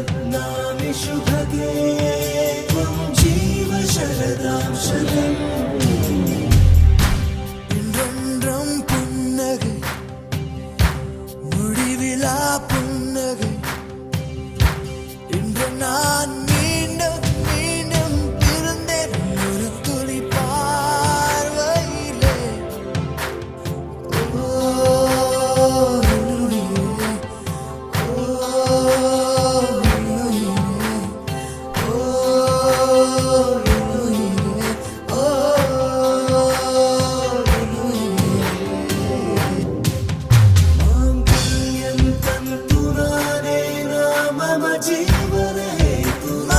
तद्नामि शुभदे त्वं जीव शरदां शरम् என்றென்றும் புன்னகை முடிவிலா